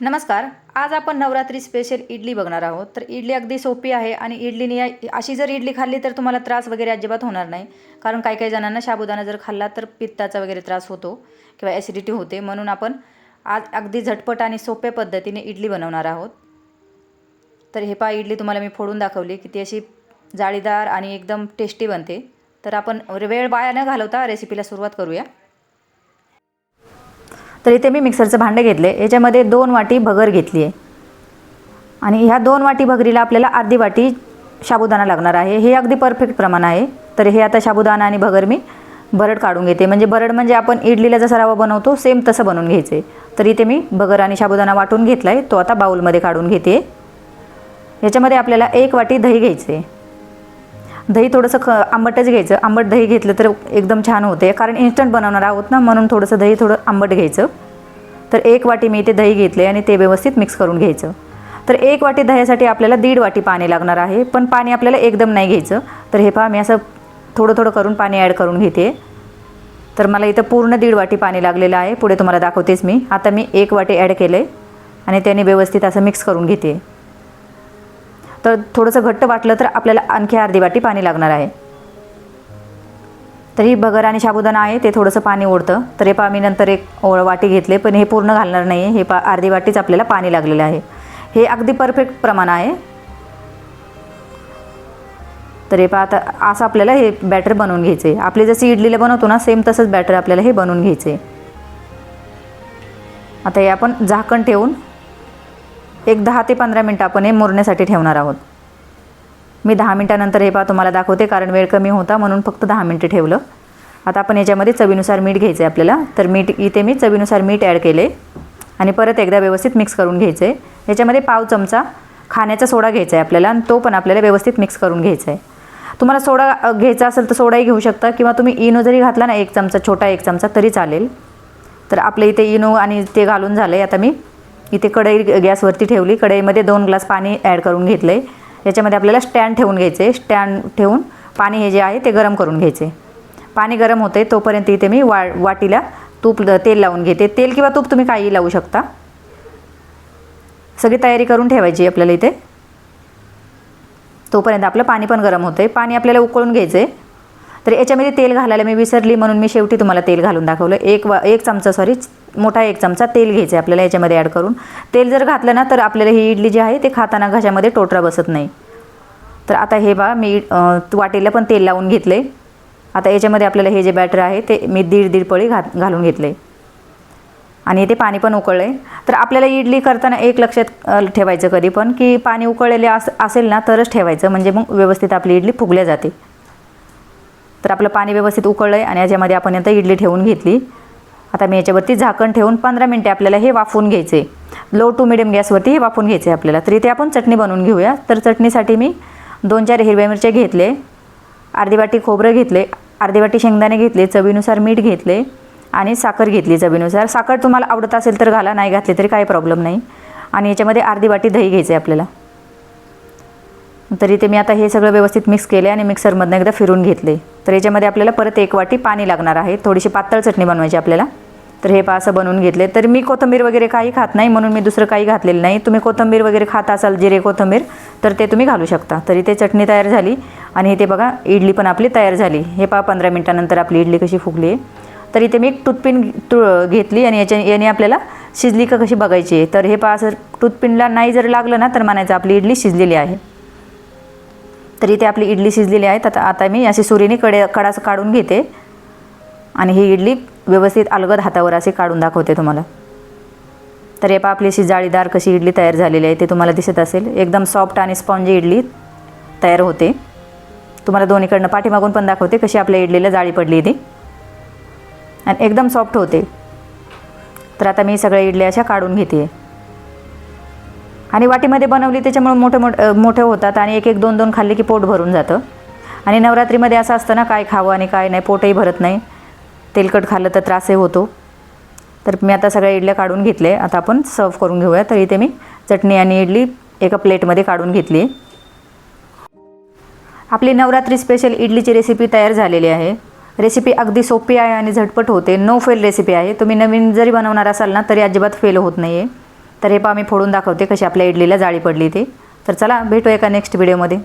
नमस्कार. आज आपण नवरात्री स्पेशल इडली बघणार आहोत. तर इडली अगदी सोपी आहे आणि इडलीने या- अशी जर इडली खाल्ली तर तुम्हाला त्रास वगैरे अजिबात होणार नाही. कारण काही काही जणांना साबुदाणा जर खाल्ला तर पित्ताचा वगैरे त्रास होतो किंवा ॲसिडिटी होते. म्हणून आपण आज अगदी झटपट आणि सोप्या पद्धतीने इडली बनवणार आहोत. तर हे पा इडली तुम्हाला मी फोडून दाखवली की ती अशी जाळीदार आणि एकदम टेस्टी बनते. तर आपण वेळ वाया न घालवता रेसिपीला सुरुवात करूया. तर इथे मी मिक्सरचं भांडं घेतले. याच्यामध्ये दोन वाटी भगर घेतली आहे. आणि ह्या दोन वाटी भगरीला आपल्याला अर्धी वाटी साबुदाणा लागणार आहे. हे अगदी परफेक्ट प्रमाण आहे. तर हे आता साबुदाणा आणि भगर मी भरड काढून घेते. म्हणजे भरड म्हणजे आपण इडलीला जसा रवा बनवतो सेम तसं बनवून घ्यायचे. तर इथे मी भगर आणि साबुदाणा वाटून घेतला आहे तो आता बाऊलमध्ये काढून घेते. याच्यामध्ये आपल्याला एक वाटी दही घ्यायचे. दही थोडंसं ख आंबटच घ्यायचं. आंबट दही घेतलं तर एकदम छान होते. कारण इन्स्टंट बनवणार आहोत ना म्हणून थोडंसं दही थोडं आंबट घ्यायचं. तर एक वाटी मी इथे दही घेतले आणि ते व्यवस्थित मिक्स करून घ्यायचं. तर एक वाटी दह्यासाठी आपल्याला दीड वाटी पाणी लागणार आहे. पण पाणी आपल्याला एकदम नाही घ्यायचं. तर हे पहा मी असं थोडं थोडं करून पाणी ॲड करून घेते. तर मला इथं पूर्ण दीड वाटी पाणी लागलेलं आहे. पुढे तुम्हाला दाखवतेच मी. आता मी एक वाटी ॲड केलं आहे आणि त्याने व्यवस्थित असं मिक्स करून घेते. तर थोडंसं घट्ट वाटलं तर आपल्याला आणखी अर्धी वाटी पाणी लागणार आहे. तर ही बगर आणि साबुदाणा आहे ते थोडंसं पाणी ओढतं. तर हे पा मी नंतर एक ओळ वाटी घेतले पण हे पूर्ण घालणार नाही हे पा अर्धी वाटीच आपल्याला पाणी लागलेलं आहे. हे अगदी परफेक्ट प्रमाण आहे. तर हे पा आता असं आपल्याला हे बॅटर बनवून घ्यायचे आपली जशी इडलीला बनवतो ना सेम तसंच बॅटर आपल्याला हे बनवून घ्यायचे आता हे आपण झाकण ठेवून एक दहा ते पंधरा मिनटं आपण हे मुरण्यासाठी ठेवणार आहोत. मी दहा मिनटानंतर हे पहा तुम्हाला दाखवते कारण वेळ कमी होता म्हणून फक्त दहा मिनटं ठेवलं. आता आपण याच्यामध्ये चवीनुसार मीठ घ्यायचं आहे आपल्याला. तर मीठ इथे मी चवीनुसार मीठ ॲड केले. आणि परत एकदा व्यवस्थित मिक्स करून घ्यायचं आहे याच्यामध्ये पाव चमचा खाण्याचा सोडा घ्यायचा आहे आपल्याला आणि तो पण आपल्याला व्यवस्थित मिक्स करून घ्यायचा आहे तुम्हाला सोडा घ्यायचा असेल तर सोडाही घेऊ शकता किंवा तुम्ही इनो जरी घातला ना एक चमचा छोटा एक चमचा तरी चालेल. तर आपल्या इथे इनो आणि ते घालून झालं आहे आता मी इथे कढई गॅसवरती ठेवली. कढईमध्ये दोन ग्लास पाणी ॲड करून घेतलं. आहे याच्यामध्ये आपल्याला स्टँड ठेवून घ्यायचे. स्टँड ठेवून पाणी हे जे आहे ते गरम करून घ्यायचे. पाणी गरम होते तोपर्यंत इथे मी वा वाटीला तूप तेल लावून घेते. तेल किंवा तूप तुम्ही काही लावू शकता. सगळी तयारी करून ठेवायची आपल्याला इथे. तोपर्यंत आपलं पाणी पण गरम होतं आहे पाणी आपल्याला उकळून घ्यायचं आहे तर याच्यामध्ये तेल घालायला मी विसरली म्हणून मी शेवटी तुम्हाला तेल घालून दाखवलं. एक वा एक चमचा सॉरी मोठा एक चमचा तेल घ्यायचं आहे आपल्याला याच्यामध्ये ॲड करून. तेल जर घातलं ना तर आपल्याला ही इडली जी आहे ते खाताना घशामध्ये टोटरा बसत नाही. तर आता हे बा मी वाटेला पण तेल लावून घेतलं आहे आता याच्यामध्ये आपल्याला हे जे बॅटर आहे ते मी दीड दीड पळी घात घालून घेतलं आहे आणि इथे पाणी पण उकळलं आहे तर आपल्याला इडली करताना एक लक्षात ठेवायचं कधी पण की पाणी उकळलेले अस असेल ना तरच ठेवायचं. म्हणजे मग व्यवस्थित आपली इडली फुगल्या जाते. तर आपलं पाणी व्यवस्थित उकळलं आहे आणि याच्यामध्ये आपण आता इडली ठेवून घेतली. आता मी याच्यावरती झाकण ठेवून पंधरा मिनटे आपल्याला हे वाफवून घ्यायचे. लो टू मिडियम गॅसवरती हे वाफून घ्यायचे आपल्याला. तर इथे आपण चटणी बनवून घेऊया. तर चटणीसाठी मी दोन चार हिरव्या मिरच्या घेतले अर्धी वाटी खोबरं घेतले अर्धी वाटी शेंगदाणे घेतले चवीनुसार मीठ घेतले आणि साखर घेतली चवीनुसार. साखर तुम्हाला आवडत असेल तर घाला नाही घातली तरी काही प्रॉब्लेम नाही. आणि याच्यामध्ये अर्धी वाटी दही घ्यायचं आहे आपल्याला. तर इथे मी आता हे सगळं व्यवस्थित मिक्स केले आणि मिक्सरमधनं एकदा फिरून घेतले. तर याच्यामध्ये आपल्याला परत एक वाटी पाणी लागणार आहे. थोडीशी पातळ चटणी बनवायची आपल्याला. तर हे पा असं बनवून घेतले. तर मी कोथिंबीर वगैरे काही खात नाही म्हणून मी दुसरं काही घातलेलं नाही. तुम्ही कोथिंबीर वगैरे खात असाल जिरे कोथिंबीर तर ते तुम्ही घालू शकता. तर इथे चटणी तयार झाली आणि इथे बघा इडली पण आपली तयार झाली. हे पहा पंधरा मिनटानंतर आपली इडली कशी फुगली आहे. तर इथे मी एक टूथपिन तु घेतली आणि याच्या याने आपल्याला शिजली का कशी बघायची आहे. तर हे पहा असं टूथपिनला नाही जर लागलं ना तर म्हणायचं आपली इडली शिजलेली आहे. तर इथे आपली इडली शिजलेली आहे. तर आता मी अशी सुरीने कडे कडास काढून घेते. आणि ही इडली व्यवस्थित अलगद हातावर असे काढून दाखवते तुम्हाला. तर हे पहा आपली अशी जाळीदार कशी इडली तयार झालेली आहे. ते तुम्हाला दिसत असेल. एकदम सॉफ्ट आणि स्पॉन्जी इडली तयार होते. तुम्हाला दोन्हीकडनं पाठीमागून पण दाखवते कशी आपल्या इडलीला जाळी पडली ती. आणि एकदम सॉफ्ट होते. तर आता मी सगळ्या इडल्या अशा काढून घेते. आणि वाटीमध्ये बनवली त्याच्यामुळे मोठे मोठे मोठे होतात आणि एक एक दोन दोन खाल्ले की पोट भरून जातं. आणि नवरात्रीमध्ये असं असतं ना काय खावं आणि काय नाही पोटही भरत नाही. तेलकट खाल्लं तर त्रासही होतो. तर मी आता सगळ्या इडल्या काढून घेतले. आता आपण सर्व करून घेऊया. तर इथे मी चटणी आणि इडली एका प्लेटमध्ये काढून घेतली. आपली नवरात्री स्पेशल इडलीची रेसिपी तयार झालेली आहे. रेसिपी अगदी सोपी आहे आणि झटपट होते. नो फेल रेसिपी आहे. तुम्ही नवीन जरी बनवणार असाल ना तरी अजिबात फेल होत नाही आहे तर हे पहा मी फोडून दाखवते कशी आपल्या इडलीला जाळी पडली ते. तर चला भेटू एका नेक्स्ट व्हिडिओमध्ये